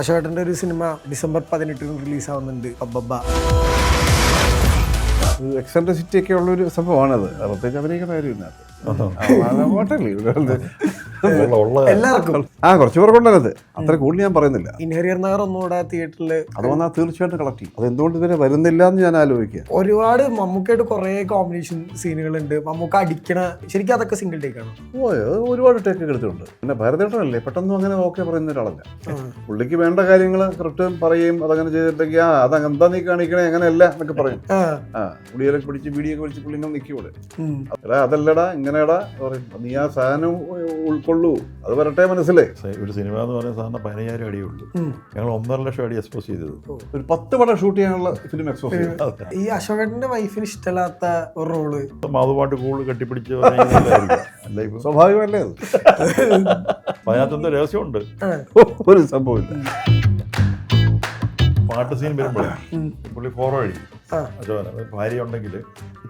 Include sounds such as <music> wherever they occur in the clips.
അശോകേട്ടന്റെ ഒരു cinema December പതിനെട്ടിന് റിലീസാവുന്നുണ്ട്. അബ്ബബ്ബ. Eccentricity ഒക്കെ ഉള്ളൊരു സംഭവമാണത്. പ്രത്യേകിച്ച് അഭിനയിക്കുന്ന കാര്യമില്ല. എല്ലാവർക്കും ആ കുറച്ച് പേർക്കുണ്ടത് അത്ര കൂടുതൽ ഞാൻ പറയുന്നില്ല. ഇൻഹരിയർ നഗർ ഒന്നുകൂടെ തിയേറ്ററിൽ അത് വന്നാൽ തീർച്ചയായിട്ടും കളക്ട് ചെയ്യും. അത് എന്തുകൊണ്ട് ഇവരെ വരുന്നില്ല എന്ന് ഞാൻ ആലോചിക്കുക ഒരുപാട് മമ്മൂക്കായിട്ട് കുറേ കോമ്പിനേഷൻ സീനുകളുണ്ട് മമ്മൂക്ക അടിക്കണ ശരിക്കും അതൊക്കെ സിംഗിൾ ടേക്ക് ആണ്? ഓ അത് ഒരുപാട് ടേക്ക് എടുത്തിട്ടുണ്ട്. പിന്നെ ഭരതേട്ടനല്ലേ പെട്ടെന്ന് അങ്ങനെ ഓക്കെ പറയുന്ന ഒരാളല്ല. പുള്ളിക്ക് വേണ്ട കാര്യങ്ങൾ കറക്റ്റ് പറയും അതങ്ങനെ ചെയ്തിട്ടുണ്ടെങ്കിൽ ആ അത് എന്താ നീ കാണിക്കണേ അങ്ങനെയല്ല എന്നൊക്കെ പറയും. ആ, കുടിയൊക്കെ പിടിച്ച് ബീഡിയൊക്കെ പിടിച്ച് പുള്ളി ഇങ്ങനെ നിൽക്കൂടെ അതല്ലടാ ഇങ്ങനെടാ പറയും. നീ ആ സാധനം ഉൾക്കൊള്ളൂ അത് വരട്ടെ മനസ്സിലെ. ഒരു സിനിമ എന്ന് പറയുന്ന സാധാരണ പതിനയ്യായിരം അടിയേ ഉള്ളൂ. ഞങ്ങൾ ഒന്നര ലക്ഷം അടി എക്സ്പോസ് ചെയ്തത്. ഒരു പത്ത് പടം ഷൂട്ട് ചെയ്യാനുള്ള ഫിലിം എക്സ്പോസ് ചെയ്തു. ഈ അശോകേട്ടന്റെ വൈഫിന് ഇഷ്ടമില്ലാത്ത ഒരു റോൾ മാധുപാട്ട് കൂടുതൽ കെട്ടിപ്പിടിച്ച് സ്വാഭാവികമല്ലേ അത്? അപ്പൊ അതിനകത്തെന്തോ രഹസ്യമുണ്ട്. ഒരു സംഭവമില്ല. പാട്ട് സീൻ വരുമ്പോഴേ പുള്ളി ഫോറോ അടിക്കും ഭാര്യ ഉണ്ടെങ്കിൽ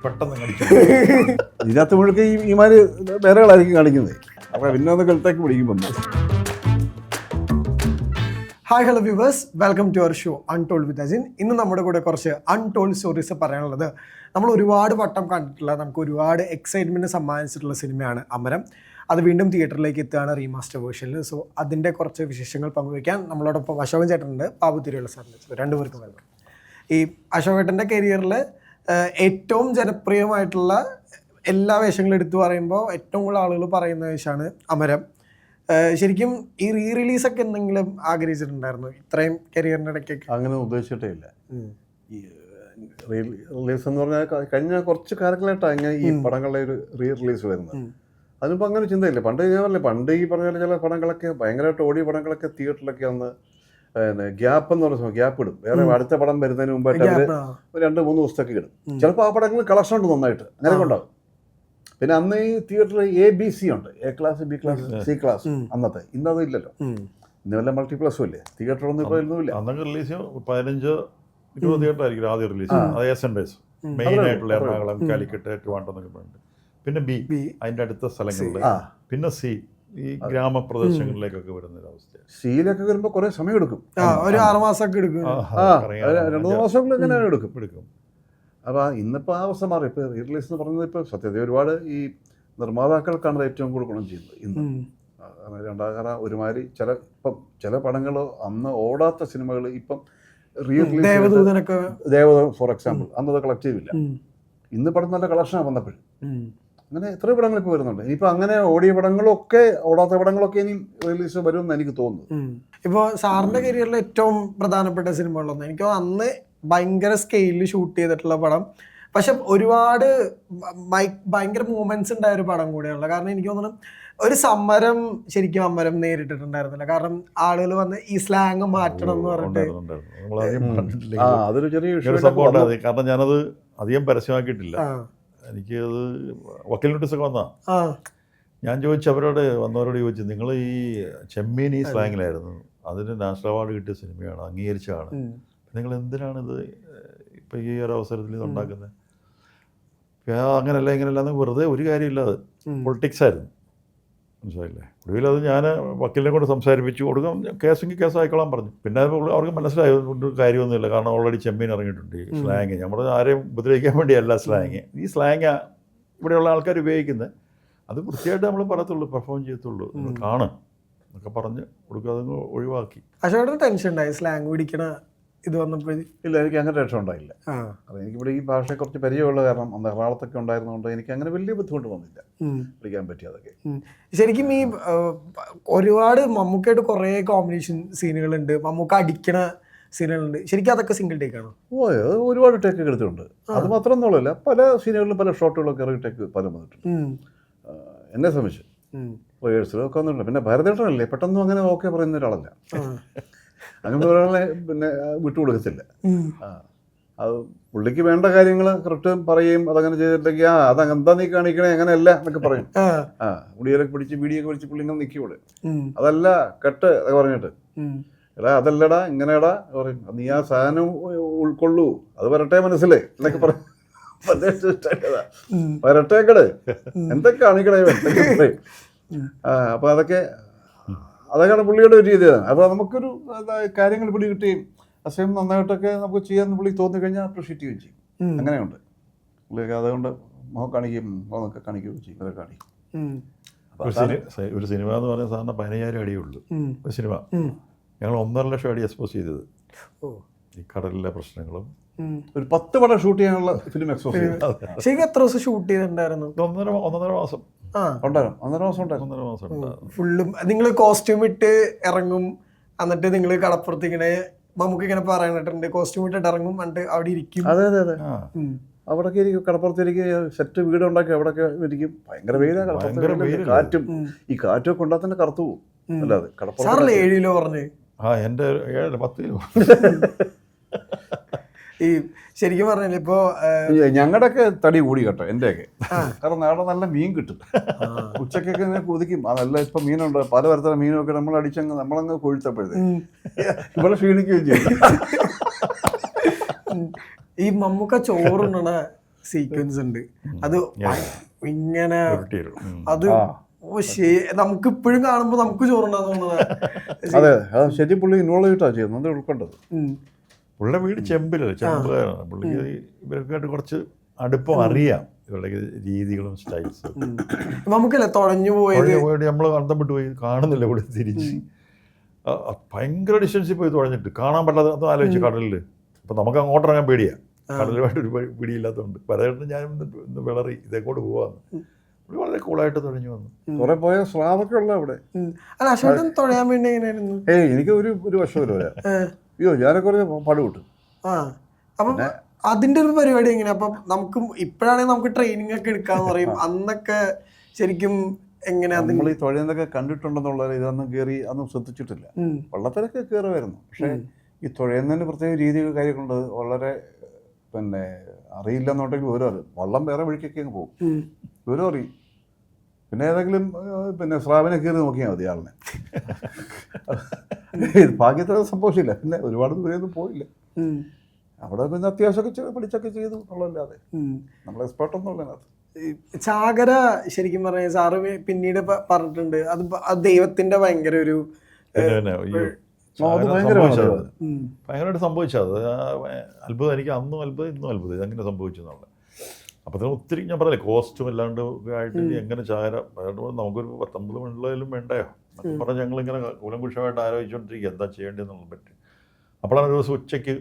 പെട്ടെന്ന് <laughs> കാണിക്കും. ഇതിനകത്ത് മുഴുക്ക ഈ ഇമാര് വേറെകളായിരിക്കും കാണിക്കുന്നത് അപ്പൊ പിന്നെ ഒന്ന് കഴുത്തേക്ക് hi hello viewers welcome to our show untold with Ajin ഇന്ന് നമ്മുടെ കൂടെ കുറച്ച് അൺടോൾഡ് സ്റ്റോറീസ് പറയാനുള്ളത്. നമ്മൾ ഒരുപാട് വട്ടം കണ്ടിട്ടുള്ള നമുക്ക് ഒരുപാട് എക്സൈറ്റ്മെന്റ് സമ്മാനിച്ചിട്ടുള്ള സിനിമയാണ് അമരം. അത് വീണ്ടും തിയേറ്ററിലേക്ക് എത്തുകയാണ് റീമാസ്റ്റർ വേർഷനിൽ സോ അതിന്റെ കുറച്ച് വിശേഷങ്ങൾ പങ്കുവയ്ക്കാൻ നമ്മളോടൊപ്പം അശോകൻ ചേട്ടനുണ്ട് ബാബു തിരുവല്ല സാറിന്റെ സോ രണ്ടുപേർക്കും വെൽക്കം ഈ അശോകേട്ടന്റെ കരിയറിൽ ഏറ്റവും ജനപ്രിയമായിട്ടുള്ള എല്ലാ വേഷങ്ങളും എടുത്തു പറയുമ്പോൾ ഏറ്റവും കൂടുതൽ ആളുകൾ പറയുന്ന വേഷമാണ് അമരം. ശരിക്കും ഈ റീ റിലീസൊക്കെ എന്തെങ്കിലും ആഗ്രഹിച്ചിട്ടുണ്ടായിരുന്നു? ഇത്രയും കരിയറിന്റെ ഇടയ്ക്കൊക്കെ? അങ്ങനെ ഉദ്ദേശിച്ചിട്ടേ ഇല്ല. റീ റിലീസ് എന്ന് പറഞ്ഞാൽ കഴിഞ്ഞ കുറച്ച് കാലങ്ങളായിട്ടാണ് ഇങ്ങനെ ഈ പടങ്ങളുടെ ഒരു റീ റിലീസ് വരുന്നത്. അതിനിപ്പോൾ അങ്ങനെ ചിന്തയില്ല. പണ്ട് ഞാൻ പറഞ്ഞില്ലേ പണ്ട് ഈ പറഞ്ഞ ചില പടങ്ങളൊക്കെ ഭയങ്കരമായിട്ട് ഓടിയ പടങ്ങളൊക്കെ തിയേറ്ററിലൊക്കെ അന്ന് പിന്നെ ഗ്യാപ്പ് എന്ന് പറഞ്ഞ ഗ്യാപ്പ് ഇടും. വേറെ അടുത്ത പടം വരുന്നതിന് മുമ്പായിട്ട് അവർ ഒരു രണ്ട് മൂന്ന് ദിവസത്തേക്ക് ഇടും. ചിലപ്പോൾ ആ പടങ്ങൾ കളക്ഷൻ ഉണ്ട് നന്നായിട്ട്. അങ്ങനെ ഉണ്ടാവും. പിന്നെ അന്ന് ഈ തിയേറ്ററിൽ എ ബി സി ഉണ്ട്. A class B class C class അന്നത്തെ. ഇന്നത് ഇല്ലല്ലോ. ഇന്ന് വല്ല മൾട്ടിപ്ലസും ഇല്ലേ? തിയേറ്ററൊന്നും ഇപ്പോൾ ഇല്ല അന്നൊക്കെ റിലീസ് പതിനഞ്ച് ഇരുപത് തിയേറ്റർ ആയിരിക്കും ആദ്യം റിലീസ് അത് എസ് എൻ ഡേസ് മെയിൻ ആയിട്ടുള്ള എറണാകുളം കാലിക്കട്ട് ട്രിവാൻഡ്രം എന്നൊക്കെ പറയുന്നുണ്ട് പിന്നെ ബി ബി. അതിന്റെ അടുത്ത സ്ഥലങ്ങളിൽ പിന്നെ സി ഈ ഗ്രാമപ്രദേശങ്ങളിലേക്കൊക്കെ വരുന്ന ഒരു അവസ്ഥ സിയിലൊക്കെ വരുമ്പോൾ കുറേ സമയം എടുക്കും. ഒരു ആറ് മാസമൊക്കെ എടുക്കും. രണ്ട് മൂന്ന് മാസം കൊണ്ട് ഇങ്ങനെ എടുക്കും. എടുക്കും. അപ്പോൾ ഇന്നിപ്പോൾ ആ അവസ്ഥ മാറി. ഇപ്പോൾ റിലീസ് എന്ന് പറയുന്നത് ഇപ്പോൾ സത്യത ഒരുപാട് ഈ നിർമ്മാതാക്കൾക്കാണ് ഏറ്റവും കൂടുതൽ ഗുണം ചെയ്യുന്നത് ഇന്ന്. കാരണം ഒരുമാതിരി ചില ഇപ്പം ചില പടങ്ങൾ അന്ന് ഓടാത്ത സിനിമകൾ ഇപ്പം റീ റിലീസ് ദേവദൂതനൊക്കെ ദേവത ഫോർ എക്സാമ്പിൾ അന്നത് കളക്ട് ചെയ്തില്ല. ഇന്ന് പടം നല്ല കളക്ഷനാണ് വന്നപ്പോഴും. അങ്ങനെ എത്ര പടങ്ങൾ ഇപ്പോൾ വരുന്നുണ്ട്. ഇനിയിപ്പോൾ അങ്ങനെ ഓടിയ പടങ്ങളൊക്കെ ഓടാത്ത പടങ്ങളൊക്കെ ഇനി റിലീസ് വരുമെന്ന് എനിക്ക് തോന്നുന്നു. ഇപ്പോൾ സാറിന്റെ കരിയറിലെ ഏറ്റവും പ്രധാനപ്പെട്ട സിനിമകളൊന്നും എനിക്ക് അന്ന് ഭയങ്കര സ്കെയിലിൽ ഷൂട്ട് ചെയ്തിട്ടുള്ള പടം. പക്ഷെ ഒരുപാട് ഭയ- ഭയങ്കര മൂമെന്റ്സ് ഉണ്ടായ ഒരു പടം കൂടെയുള്ള കാരണം എനിക്ക് തോന്നുന്നു ഒരു സമരം ശരിക്കും അമരം നേരിട്ടിട്ടുണ്ടായിരുന്നില്ല. കാരണം ആളുകൾ വന്ന് ഈ സ്ലാങ് മാറ്റണം എന്ന് പറഞ്ഞിട്ട് അതൊരു ചെറിയ സംഭവം കാരണം ഞാനത് അധികം പരസ്യമാക്കിയിട്ടില്ല. എനിക്ക് അത് വക്കീൽ നോട്ടീസ് ഒക്കെ വന്നാ. ആ. ഞാൻ ചോദിച്ചു അവരോട് വന്നവരോട് ചോദിച്ചു നിങ്ങൾ ഈ ചെമ്മീൻ ഈ സ്ലാങ്ങിലായിരുന്നു അതിന് നാഷണൽ അവാർഡ് കിട്ടിയ സിനിമയാണ് അംഗീകരിച്ചതാണ്. നിങ്ങൾ എന്തിനാണിത് ഇപ്പം ഈ ഒരു അവസരത്തിൽ ഇത് ഉണ്ടാക്കുന്നത് അങ്ങനല്ല ഇങ്ങനെയല്ല എന്ന് വെറുതെ ഒരു കാര്യമില്ലാതെ പൊളിറ്റിക്സ് ആയിരുന്നു. മനസ്സിലായില്ലേ? ഒടുവിൽ അത് ഞാൻ വക്കീലിനെ കൊണ്ട് സംസാരിപ്പിച്ചു. കൊടുക്കാം കേസെങ്കിൽ കേസ് ആയിക്കോളാൻ പറഞ്ഞു. പിന്നെ അവർക്ക് മനസ്സിലായി. കൊണ്ട് കാര്യമൊന്നുമില്ല. കാരണം ഓൾറെഡി ചെമ്മീൻ ഇറങ്ങിയിട്ടുണ്ട് ഈ സ്ലാങ് നമ്മൾ ആരെയും ഉപദ്രവിക്കാൻ വേണ്ടിയല്ല സ്ലാങ് ഈ സ്ലാങ് ഇവിടെയുള്ള ആൾക്കാർ ഉപയോഗിക്കുന്നത് അത് കൃത്യമായിട്ട് നമ്മൾ പറയത്തുള്ളൂ പെർഫോം ചെയ്യത്തുള്ളൂ. കാണും. എന്നൊക്കെ പറഞ്ഞ് കൊടുക്കുക അതങ്ങ് ഒഴിവാക്കി. അശോകയുടെ ടെൻഷൻ ഉണ്ടായി. സ്ലാങ് പിടിക്കണ ഇത് വന്നപ്പോൾ ഇല്ല എനിക്ക് അങ്ങനെ രക്ഷ ഉണ്ടായില്ല. അത് എനിക്കിവിടെ ഈ ഭാഷയെ കുറച്ച് പരിചയമുള്ള കാരണം അന്ന് എറണാകുളത്തൊക്കെ ഉണ്ടായിരുന്നതുകൊണ്ട് എനിക്ക് അങ്ങനെ വലിയ ബുദ്ധിമുട്ട് വന്നില്ല. പഠിക്കാൻ പറ്റി അതൊക്കെ. ശരിക്കും ഈ ഒരുപാട് മമ്മൂക്കായിട്ട് കുറേ കോമ്പിനേഷൻ സീനുകളുണ്ട് മമ്മൂക്ക അടിക്കണ സീനുകളുണ്ട് ശരിക്കും അതൊക്കെ സിംഗിൾ ടേക്ക് ആണോ? ഓ ഒരുപാട് ടേക്ക് എടുത്തിട്ടുണ്ട്. അത് മാത്രം എന്നുള്ളതല്ല പല സീനുകളിലും പല ഷോട്ടുകളൊക്കെ ഇറങ്ങി ടേക്ക് പല വന്നിട്ടുണ്ട്. എന്നെ സംബന്ധിച്ച്. റിഹേഴ്സലും ഒക്കെ വന്നിട്ടുണ്ട്. പിന്നെ ഭരതേട്ടനല്ലേ പെട്ടെന്ന് അങ്ങനെ ഓക്കെ പറയുന്ന ഒരാളല്ല. അങ്ങനെ ഒരാളെ പിന്നെ വിട്ടുകൊടുക്കത്തില്ല. ആ അത് പുള്ളിക്ക് വേണ്ട കാര്യങ്ങൾ കറക്റ്റ് പറയും അതങ്ങനെ ചെയ്തിട്ടുണ്ടെങ്കിൽ ആ അത് എന്താ നീ കാണിക്കണേ അങ്ങനെയല്ല എന്നൊക്കെ പറയും. ആ. മുടിയൊക്കെ പിടിച്ച് ബീഡിയൊക്കെ പിടിച്ച് പുള്ളി ഇങ്ങനെ നിൽക്കൂടെ അതല്ല കെട്ട് അതൊക്കെ പറഞ്ഞിട്ട്. എടാ അതല്ലടാ ഇങ്ങനെടാ പറയും. നീ ആ സാധനം ഉൾക്കൊള്ളൂ. അത് വരട്ടെ മനസ്സിലേ എന്നൊക്കെ പറയും. വരട്ടേക്കട് എന്തൊക്കെ കാണിക്കണേ ആ അപ്പൊ അതൊക്കെ അതൊക്കെയാണ് പുള്ളിയുടെ ഒരു രീതി. അപ്പോൾ നമുക്കൊരു കാര്യങ്ങൾ പിടി കിട്ടുകയും അസയം നന്നായിട്ടൊക്കെ നമുക്ക് ചെയ്യാൻ പുള്ളി തോന്നി കഴിഞ്ഞാൽ അപ്രീഷിയേറ്റ് ചെയ്യുകയും ചെയ്യും. അങ്ങനെയുണ്ട്. പുള്ളിയൊക്കെ അതുകൊണ്ട് മുഖം കാണിക്കുകയും മുഖമൊക്കെ കാണിക്കുകയും ചെയ്യും. അതൊക്കെ കാണിക്കും. അപ്പോൾ ഒരു സിനിമ എന്ന് പറഞ്ഞാൽ സാധാരണ പതിനയ്യായിരം അടിയുള്ളൂ ഒരു സിനിമ. ഞങ്ങൾ ഒന്നര ലക്ഷം അടി എക്സ്പോസ് ചെയ്തത്. ഈ കടലിലെ പ്രശ്നങ്ങളും. ഒരു പത്ത് പടം ഷൂട്ട് ചെയ്യാനുള്ള ഫിലിം എക്സ്പോസ് ചെയ്തു. ശരിക്കും എത്ര ദിവസം ഷൂട്ട് ചെയ്തിട്ടുണ്ടായിരുന്നു? ഒന്നര ഒന്നര മാസം. ഉണ്ടായിരുന്നു. ഒന്നര മാസം ഉണ്ടായിരുന്നു. ഫുള്ളും നിങ്ങൾ കോസ്റ്റ്യൂം ഇട്ട് ഇറങ്ങും. എന്നിട്ട് നിങ്ങൾ കടപ്പുറത്ത് ഇങ്ങനെ നമുക്ക് ഇങ്ങനെ പറയാനിട്ടുണ്ട് കോസ്റ്റ്യൂം ഇട്ടിട്ട് ഇറങ്ങും. എന്നിട്ട് അവിടെ ഇരിക്കും. അതെ അതെ അതെ. അവിടൊക്കെ ഇരിക്കും. കടപ്പുറത്തിരിക്കും സെറ്റ് വീട് ഉണ്ടാക്കി അവിടെയൊക്കെ ഇരിക്കും. ഭയങ്കര വെയിലാണ് ഭയങ്കര കടപ്പുറത്ത്? കാറ്റും. ഈ കാറ്റൊക്കെ കൊണ്ടാൽ തന്നെ കറുത്തു പോകും. അല്ലാതെ കടപ്പുറത്ത് സാറല്ലേ ഏഴ് കിലോ പറഞ്ഞ്? ആ എന്റെ ഏഴ് പത്ത് കിലോ <laughs> <laughs> ഈ ശരിക്കും പറഞ്ഞില്ല ഇപ്പോ ഞങ്ങളുടെ ഒക്കെ തടി കൂടി കേട്ടോ എന്റെയൊക്കെ കാരണം അവിടെ നല്ല മീൻ കിട്ടും. ഉച്ചക്കൊക്കെ ഇങ്ങനെ കുതിക്കും. അതല്ല ഇപ്പൊ മീനുണ്ട് പല തരത്തിലുള്ള മീനൊക്കെ നമ്മൾ അടിച്ചങ്ങ് നമ്മളങ്ങ് കൊഴിച്ചപ്പോഴത്തെ ഇവിടെ ക്ഷീണിക്കുകയും ചെയ്യും. ഈ മമ്മൂക്ക ചോറുണ്ണണ സീക്വൻസ് ഉണ്ട്. അത് ഇങ്ങനെ. അത് നമുക്കിപ്പോഴും നമുക്ക് ഇപ്പോഴും കാണുമ്പോ നമുക്ക് ചോറുണ്ടാന്ന് തോന്നുന്നത്. അതെ ശരി പുള്ളി ഇൻവോൾവ് ചെയ്തിട്ടാണ് ചെയ്യുന്നത്. ഉൾക്കൊണ്ടത്. പുള്ളിയുടെ വീട് ചെമ്പിലല്ല? ചെമ്പുകാരാണ്. പുള്ളിക്ക് ഇവർക്കായിട്ട് കുറച്ച് അടുപ്പം അറിയാം ഇവരുടെ രീതികളും സ്റ്റൈൽസും. നമുക്കല്ലേ തുഴഞ്ഞു പോയത്? പോയിട്ട് നമ്മൾ അന്തം വിട്ട് പോയി. കാണുന്നില്ല ഇവിടെ തിരിച്ച്. ഭയങ്കര ഡിസ്റ്റൻസിൽ പോയി തുഴഞ്ഞിട്ട്. കാണാൻ പറ്റാത്ത അതും ആലോചിച്ച് കടലിൽ അപ്പം നമുക്ക് അങ്ങോട്ട് ഇറങ്ങാൻ പേടിയാ. കടലുമായിട്ട് ഒരു പിടിയില്ലാത്തതുകൊണ്ട് പലയിടത്തും ഞാൻ ഇന്ന് വിളറി ഇതേക്കോട്ട് പോവാന്ന്. പുള്ളി വളരെ കൂളായിട്ട് തുഴഞ്ഞു വന്നു. കുറെ പോയ സ്ലാബൊക്കെ ഉള്ള അവിടെ. അല്ല അശോകൻ തുഴയാൻ വേണ്ടി എങ്ങനെയായിരുന്നു? ഏയ് എനിക്ക് ഒരു ഒരു വർഷം ഏ. അയ്യോ ഞാനെ ഒരു പടു കിട്ടും. ആ. അപ്പം അതിന്റെ ഒരു പരിപാടി എങ്ങനെയാ? അപ്പം നമുക്ക് ഇപ്പോഴാണെങ്കിൽ നമുക്ക് ട്രെയിനിങ് ഒക്കെ എടുക്കാന്ന് പറയും. അന്നൊക്കെ ശരിക്കും എങ്ങനെയാ നിങ്ങൾ നമ്മൾ ഈ തുഴയുന്നതൊക്കെ കണ്ടിട്ടുണ്ടെന്നുള്ള ഇതൊന്നും കയറി അന്നും ശ്രദ്ധിച്ചിട്ടില്ല. വള്ളത്തിലൊക്കെ വരുന്നു പക്ഷേ ഈ തുഴയുന്നതിന് പ്രത്യേക രീതി കാര്യങ്ങളുണ്ട്. വളരെ പിന്നെ അറിയില്ല എന്നുണ്ടെങ്കിൽ വിവരം അറിയും വള്ളം വേറെ വഴിക്കൊക്കെ അങ്ങ് പോകും. വിവരം അറിയും പിന്നെ ഏതെങ്കിലും പിന്നെ സ്രാവിനെ കയറി നോക്കിയാൽ മതി ആളിനെ. ഭാഗ്യത്തിന് സന്തോഷമില്ല സംഭവിച്ചില്ല. പിന്നെ ഒരുപാട് ദൂരെയൊന്നും പോയില്ല. അവിടെ പിന്നെ അത്യാവശ്യമൊക്കെ ചെയ്ത് പഠിച്ചൊക്കെ ചെയ്തു എന്നുള്ളതല്ലാതെ. നമ്മൾ എക്സ്പേർട്ടൊന്നും ഉള്ള അതിനകത്ത്. ഈ ചാകര ശരിക്കും പറഞ്ഞാൽ സാറ് പിന്നീട് പറഞ്ഞിട്ടുണ്ട്. അത് ദൈവത്തിന്റെ ഭയങ്കര ഒരു അങ്ങനെ. ഭയങ്കരമായിട്ട് സംഭവിച്ചത്. അത്ഭുതം. എനിക്ക് അന്നും അത്ഭുതം ഇന്നും അത്ഭുതം. ഇതങ്ങനെ സംഭവിച്ചു എന്നുള്ളത്. അപ്പോൾ അതിന് ഒത്തിരി ഞാൻ പറഞ്ഞില്ലേ കോസ്റ്റും അല്ലാണ്ട് ആയിട്ട് എങ്ങനെ ചാര? നമുക്കൊരു പത്തൊമ്പത് മണിലും വേണ്ടയോ എന്നൊക്കെ പറഞ്ഞ് ഞങ്ങളിങ്ങനെ കൂലംകുഷമായിട്ട് ആലോചിച്ചുകൊണ്ടിരിക്കുക എന്താ ചെയ്യേണ്ടതെന്നുള്ള പറ്റി. അപ്പോഴാണ് ഒരു ദിവസം ഉച്ചയ്ക്ക്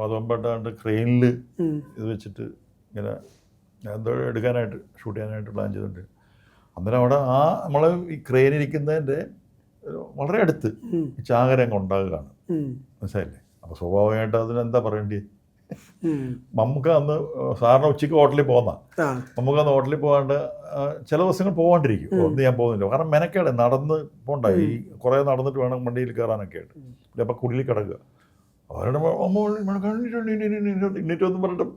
മതമ്പാണ്ട് ക്രെയിനിൽ ഇത് വെച്ചിട്ട് ഇങ്ങനെ എന്തോ എടുക്കാനായിട്ട് ഷൂട്ട് ചെയ്യാനായിട്ട് പ്ലാൻ ചെയ്തിട്ടുണ്ട് അന്നേരം അവിടെ ആ നമ്മൾ ഈ ക്രെയിൻ ഇരിക്കുന്നതിന്റെ വളരെ അടുത്ത് ചാകരങ്ങ ഈ ചാകര അങ്ങ് ഉണ്ടാകുകയാണ് മനസ്സിലായില്ലേ? അപ്പോൾ സ്വാഭാവികമായിട്ട് അതിനെന്താ പറയേണ്ടി ഉം. നമുക്ക് അന്ന് സാറിന് ഉച്ചയ്ക്ക് ഹോട്ടലിൽ പോകുന്ന. നമുക്ക് അന്ന് ഹോട്ടലിൽ പോകാണ്ട് ചില ദിവസങ്ങൾ പോകാണ്ടിരിക്കും ഒന്ന് ഞാൻ പോകുന്നില്ല. കാരണം മെനക്കേട് നടന്ന് പോണ്ട. ഈ കുറേ നടന്നിട്ട് വേണം വണ്ടിയിൽ കയറാനൊക്കെ ആയിട്ട്. അപ്പം കുടിയിൽ കിടക്കുക. അവരുടെ ഇന്നിട്ടൊന്നും പറഞ്ഞിട്ട്.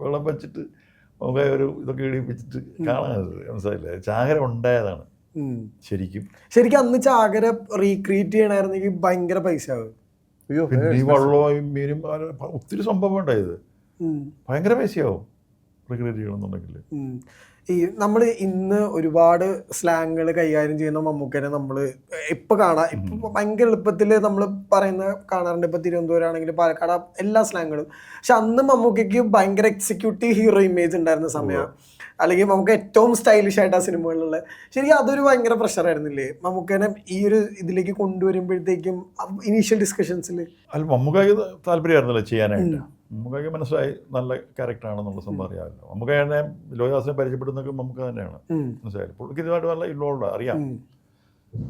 വെള്ളം വെച്ചിട്ട് നമുക്ക് ഒരു ഇതൊക്കെ ഇടിപ്പിച്ചിട്ട് കാണാനത് മനസ്സിലായില്ലേ? ചാകര ഉണ്ടായതാണ്. ശരിക്കും. ശരിക്കും അന്ന് ചാകര റീക്രിയേറ്റ് ചെയ്യണമായിരുന്നെങ്കിൽ ഭയങ്കര പൈസ ആവും പിന്നെ ഈ വള്ളവും മീനും ഒത്തിരി സംഭവം ഉണ്ടായത്. ഭയങ്കര പൈസയാവും റിക്രിയേറ്റ് ചെയ്യണമെന്നുണ്ടെങ്കിൽ. ഈ നമ്മൾ ഇന്ന് ഒരുപാട് സ്ലാങ്ങുകൾ കൈകാര്യം ചെയ്യുന്ന മമ്മൂക്കനെ നമ്മൾ ഇപ്പം കാണാം ഇപ്പം ഭയങ്കര എളുപ്പത്തിൽ നമ്മൾ പറയുന്ന കാണാറുണ്ട്. ഇപ്പം തിരുവനന്തപുരം ആണെങ്കിൽ പാലക്കാട് എല്ലാ സ്ലാങ്ങുകളും പക്ഷെ അന്ന് മമ്മൂക്കയ്ക്ക് ഭയങ്കര എക്സിക്യൂട്ടീവ് ഹീറോ ഇമേജ് ഉണ്ടായിരുന്ന സമയം. അല്ലെങ്കിൽ നമുക്ക് ഏറ്റവും സ്റ്റൈലിഷ് ആയിട്ട് ആ സിനിമകളിലുള്ള ശരിക്കും അതൊരു ഭയങ്കര പ്രഷറായിരുന്നില്ലേ മമ്മൂക്കനെ ഈ ഒരു ഇതിലേക്ക് കൊണ്ടുവരുമ്പോഴത്തേക്കും ഇനീഷ്യൽ ഡിസ്കഷൻസിൽ അല്ല മമ്മൂക്കായി താല്പര്യമായിരുന്നല്ലോ ചെയ്യാനായിട്ട്. മമ്മൂക്കായ്ക്ക് മനസ്സിലായി നല്ല ക്യാരക്ടറാണെന്നുള്ള സംഭവം അറിയാമല്ലോ മമ്മൂക്ക ലോകദാസിനെ പരിചയപ്പെടുന്നൊക്കെ മമ്മൂക്ക തന്നെയാണ്. മനസ്സിലായി പുള്ളിക്ക് ഇതുമായിട്ട് നല്ല ഇൻവോൾവ് അറിയാം.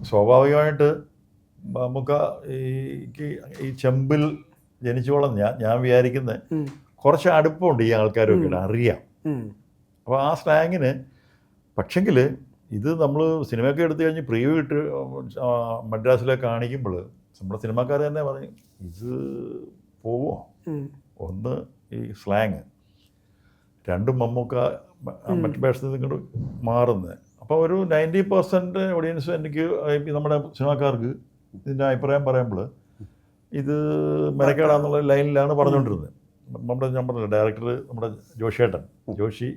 സ്വാഭാവികമായിട്ട് മമ്മൂക്ക ഈക്ക് ഈ- ഈ ചെമ്പിൽ ജനിച്ചോളം ഞാൻ ഞാൻ വിചാരിക്കുന്നത് കുറച്ച് അടുപ്പമുണ്ട് ഈ ആൾക്കാരൊക്കെ അറിയാം. അപ്പോൾ ആ സ്ലാങ്ങിന് പക്ഷെങ്കിൽ ഇത് നമ്മൾ സിനിമയൊക്കെ എടുത്തു കഴിഞ്ഞ് പ്രിവ്യൂ ഇട്ട് മദ്രാസിലെ കാണിക്കുമ്പോൾ നമ്മുടെ സിനിമാക്കാർ തന്നെ പറയും ഇത് പോവോ? ഒന്ന് ഈ സ്ലാങ്. രണ്ടും മമ്മൂക്ക മറ്റു ഭാഷത്തിൽ ഇങ്ങോട്ട് മാറുന്നത് അപ്പോൾ ഒരു നയന്റി പെർസെന്റ് ഓഡിയൻസ് എനിക്ക് നമ്മുടെ സിനിമാക്കാർക്ക് ഇതിന്റെ അഭിപ്രായം പറയുമ്പോൾ ഇത് മെനക്കേടാന്നുള്ള ലൈനിലാണ് പറഞ്ഞുകൊണ്ടിരുന്നത് നമ്മുടെ ഞാൻ പറഞ്ഞില്ല ഡയറക്ടർ നമ്മുടെ ജോഷിയേട്ടൻ. ജോഷി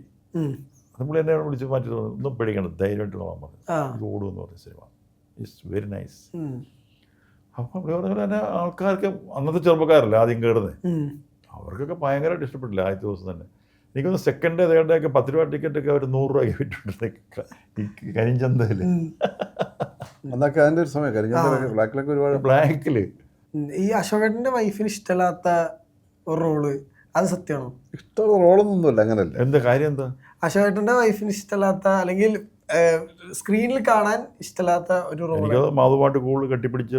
അത് പുള്ളി എന്നെ വിളിച്ച് മാറ്റി തോന്നുന്നു ഒന്നും പേടിക്കണം ധൈര്യമായിട്ട് പോകാൻ പറഞ്ഞു എന്ന് ഓടുമെന്ന് പറഞ്ഞ സിനിമ ഇറ്റ്സ് വെരി നൈസ്. അപ്പം പുള്ളി പറഞ്ഞ പോലെ തന്നെ ആൾക്കാർക്ക് അന്നത്തെ ചെറുപ്പക്കാരല്ല ആദ്യം കയറുന്നത് അവർക്കൊക്കെ ഭയങ്കരമായിട്ട് ഇഷ്ടപ്പെട്ടില്ല ആദ്യത്തെ ദിവസം തന്നെ. എനിക്കൊന്ന് സെക്കൻഡ് തേർഡ് ഒക്കെ പത്ത് രൂപ ടിക്കറ്റ് ഒക്കെ അവർ നൂറ് രൂപയ്ക്ക് വിട്ടിട്ടുണ്ട് ഈ കരിഞ്ചന്തയിൽ. അന്നൊക്കെ അതിന്റെ ഒരു സമയം കരിഞ്ഞ ബ്ലാക്കിലൊക്കെ ഒരുപാട് ബ്ലാക്കിൽ. ഈ അശോകേട്ടന്റെ വൈഫിന് ഇഷ്ടമില്ലാത്ത ഒരു റോൾ അത് സത്യമാണോ? ഇഷ്ടമുള്ള റോളൊന്നുമില്ല അങ്ങനല്ല. എന്താ കാര്യം എന്താ? അശോകേട്ടന്റെ വൈഫിന് ഇഷ്ടമല്ലാത്ത അല്ലെങ്കിൽ സ്ക്രീനിൽ കാണാൻ ഇഷ്ടമില്ലാത്ത ഒരു റോൾ എനിക്കത് കൂടുതൽ കെട്ടിപ്പിടിച്ച്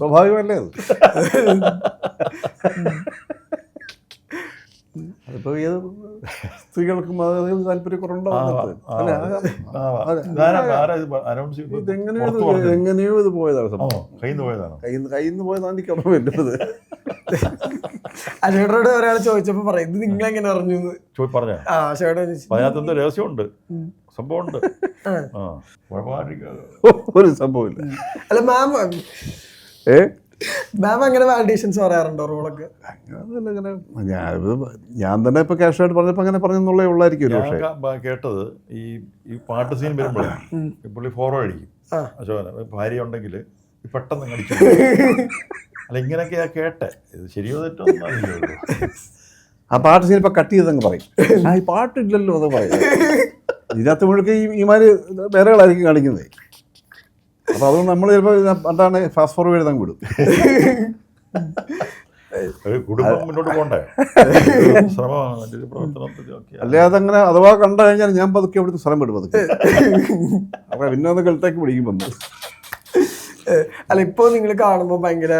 സ്വാഭാവികമല്ലേ അത്? <laughs> അതിപ്പോ ഏത് സ്ത്രീകൾക്കും അത്. ചെയ്തത്? ഇതെങ്ങനെയോ? എങ്ങനെയോ ഇത് പോയതാണ് കയ്യിൽ നിന്ന് പോയതാണോ? എനിക്ക് അവിടെ വരുന്നത് അശോകേട്ടനോട് ഒരാൾ ചോദിച്ചപ്പോ പറയും ഇത് നിങ്ങൾ എങ്ങനെ അറിഞ്ഞു പറഞ്ഞു? ആ ചോദിച്ചു. രഹസ്യമുണ്ട്. സംഭവമുണ്ട്. ഒരു സംഭവമില്ല. അല്ല മാം ഏ? മാം അങ്ങനെ വാലിഡേഷൻസ് പറയാറുണ്ടോ റോളൊക്കെ? അങ്ങനെ ഞാൻ ഞാൻ തന്നെ ഇപ്പൊ ക്യാഷായിട്ട് പറഞ്ഞപ്പോ അങ്ങനെ പറഞ്ഞെന്നുള്ളേ ഉള്ളായിരിക്കും പക്ഷേ. കേട്ടത് ഈ ഈ പാട്ട് സീൻ വരുമ്പോഴേ പുള്ളി ഫോർവേഡ് അടിക്കും. അശോകന ഭാര്യ ഉണ്ടെങ്കിൽ പെട്ടെന്ന് കടിച്ചു <laughs> അല്ല ഇങ്ങനെയൊക്കെയാ കേട്ടെ. ഇത് ശരിയോ തെറ്റോ ആ പാട്ട് സീൻ ഇപ്പൊ കട്ട് ചെയ്തങ്ങ് പറയും. ആ ഈ പാട്ടില്ലല്ലോ അത് പറയും. ഇതിനകത്ത് മുഴുക്കെ ഈ ഈമാര് വേറെകളായിരിക്കും കാണിക്കുന്നത് അപ്പൊ അതുകൊണ്ട് നമ്മൾ ചിലപ്പോൾ എന്താണ് ഫാസ്റ്റ് ഫോർവേഡ് അങ്ങ് വിടും അല്ലാതെ കുടുംബം മുന്നോട്ട് പോകണ്ടേ? അതങ്ങനെ അഥവാ കണ്ടു കഴിഞ്ഞാൽ ഞാൻ പതുക്കെ അവിടുത്തെ സ്ഥലം വിടും പതുക്കെ. അപ്പൊ പിന്നെ ഒന്ന് കളിത്തേക്ക് പിടിക്കും വന്നു. അല്ല ഇപ്പൊ നിങ്ങൾ കാണുമ്പോൾ ഭയങ്കര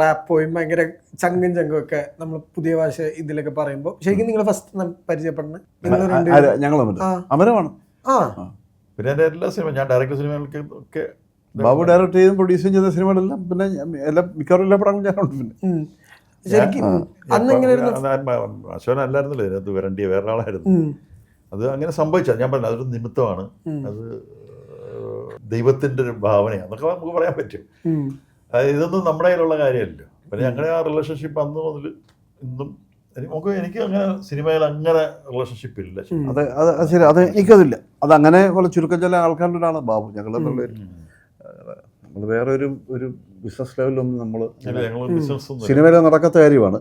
റാപ്പോയും ഭയങ്കര ചങ്കും ചങ്കും ഒക്കെ നമ്മൾ പുതിയ ഭാഷ ഇതിലൊക്കെ പറയുമ്പോൾ ശരിക്കും നിങ്ങൾ ഫസ്റ്റ് പരിചയപ്പെടുന്നത് നിങ്ങൾ ഞങ്ങൾ അമരമാണ് ആ പിന്നെ എന്റെ എല്ലാ സിനിമ ഞാൻ ഡയറക്ടർ സിനിമകൾക്ക് ഒക്കെ ബാബു ഡയറക്ട് ചെയ്തും പ്രൊഡ്യൂസും ചെയ്ത സിനിമകളെല്ലാം പിന്നെ എല്ലാ മിക്കവാറും എല്ലാ പടങ്ങളും ഞാനുണ്ട് പിന്നെ. അശോകൻ അല്ലായിരുന്നല്ലോ ഇതിനകത്ത് വരണ്ടിയ വേറൊരാളായിരുന്നു. അത് അങ്ങനെ സംഭവിച്ചാൽ ഞാൻ പറഞ്ഞു അതൊരു നിമിത്തമാണ്. അത് ദൈവത്തിന്റെ ദൈവത്തിന്റെ ഒരു ഭാവനയാണ് എന്നൊക്കെ നമുക്ക് പറയാൻ പറ്റും. ഇതൊന്നും നമ്മുടെ കയ്യിലുള്ള കാര്യമല്ലോ. പിന്നെ ഞങ്ങളുടെ ആ റിലേഷൻഷിപ്പ് അന്ന് മുതൽ ഇന്നും എനിക്ക് നമുക്ക് എനിക്ക് അങ്ങനെ സിനിമയിൽ അങ്ങനെ റിലേഷൻഷിപ്പ് ഇല്ല. അതെ അത് ശരി. അത് എനിക്കതില്ല. അത് അങ്ങനെ ചുരുക്കം ചില ആൾക്കാരുടെ ഒരാളാണ് ബാബു ഞങ്ങൾ നമ്മൾ വേറെ ഒരു ഒരു ബിസിനസ് ലെവലിലൊന്നും നമ്മൾ സിനിമയിൽ നടക്കാത്ത കാര്യമാണ്.